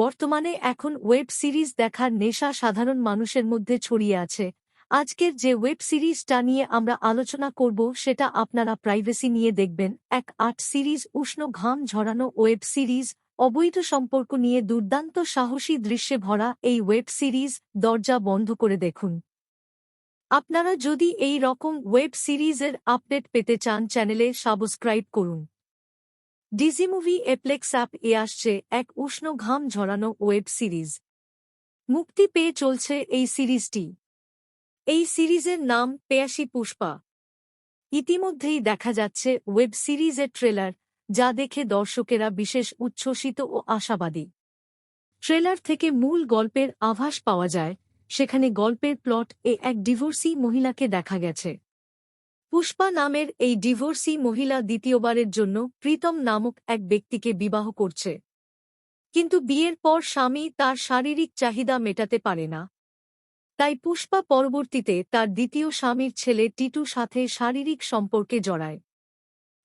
বর্তমানে এখন web series দেখার নেশা সাধারণ মানুষের মধ্যে ছড়িয়ে আছে। আজকের যে ওয়েব সিরিজটা নিয়ে আমরা আলোচনা করব সেটা আপনারা প্রাইভেসি নিয়ে দেখবেন। এক আট সিরিজ, উষ্ণ ঘাম ঝরানো ওয়েব সিরিজ, অবৈধ সম্পর্ক নিয়ে দুর্দান্ত সাহসী দৃশ্যে ভরা এই ওয়েব সিরিজ, দরজা বন্ধ করে দেখুন। আপনারা যদি এই রকম ওয়েব সিরিজের আপডেট পেতে চান চ্যানেলে সাবস্ক্রাইব করুন। ডিজি মুভি এপ্লেক্স অ্যাপ এ আসছে এক উষ্ণ ঘাম ঝরানো ওয়েব সিরিজ। মুক্তি পেয়ে চলছে এই সিরিজটি। এই সিরিজের নাম পেয়াসি পুষ্পা। ইতিমধ্যেই দেখা যাচ্ছে ওয়েব সিরিজের ট্রেলার, যা দেখে দর্শকেরা বিশেষ উচ্ছ্বসিত ও আশাবাদী। ট্রেলার থেকে মূল গল্পের আভাস পাওয়া যায়, সেখানে গল্পের প্লট এ এক ডিভোর্সি মহিলাকে দেখা গেছে। পুষ্পা নামের এই ডিভোর্সি মহিলা দ্বিতীয়বারের জন্য প্রীতম নামক এক ব্যক্তিকে বিবাহ করছে। কিন্তু বিয়ের পর স্বামী তার শারীরিক চাহিদা মেটাতে পারে না। তাই পুষ্পা পরবর্তীতে তার দ্বিতীয় স্বামীর ছেলে টিটু সাথে শারীরিক সম্পর্কে জড়ায়।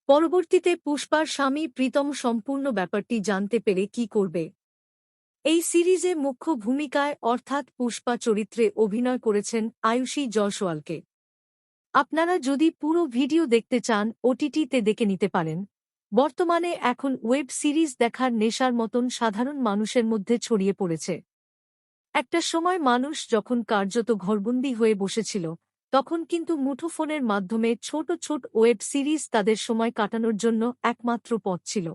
পরবর্তীতে পুষ্পার স্বামী প্রীতম সম্পূর্ণ ব্যাপারটি জানতে পেরে কি করবে। এই সিরিজে মুখ্য ভূমিকায় অর্থাৎ পুষ্পা চরিত্রে অভিনয় করেছেন আয়ুষী জয়সওয়ালকে আপনারা যদি পুরো ভিডিও দেখতে চান, ওটিটিতে দেখে নিতে পারেন। বর্তমানে এখন ওয়েব সিরিজ দেখার নেশার মতন সাধারণ মানুষের মধ্যে ছড়িয়ে পড়েছে। একটা সময় মানুষ যখন কার্যত ঘরবন্দি হয়ে বসেছিল, তখন কিন্তু মুঠোফোনের মাধ্যমে ছোট ছোট ওয়েব সিরিজ তাদের সময় কাটানোর জন্য একমাত্র পথ ছিল।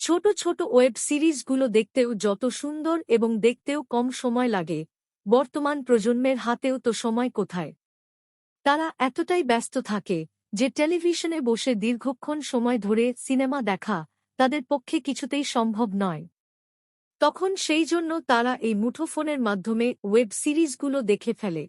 ছোট ছোট ওয়েব সিরিজগুলো দেখতেও যত সুন্দর এবং দেখতেও কম সময় লাগে, বর্তমান প্রজন্মের হাতেও তো সময় কোথায়? তারা এতটাই ব্যস্ত থাকে যে টেলিভিশনে বসে দীর্ঘক্ষণ সময় ধরে সিনেমা দেখা তাদের পক্ষে কিছুতেই সম্ভব নয়। তখন সেই জন্য তারা এই মুঠোফোনের মাধ্যমে ওয়েব সিরিজগুলো দেখে ফেলে।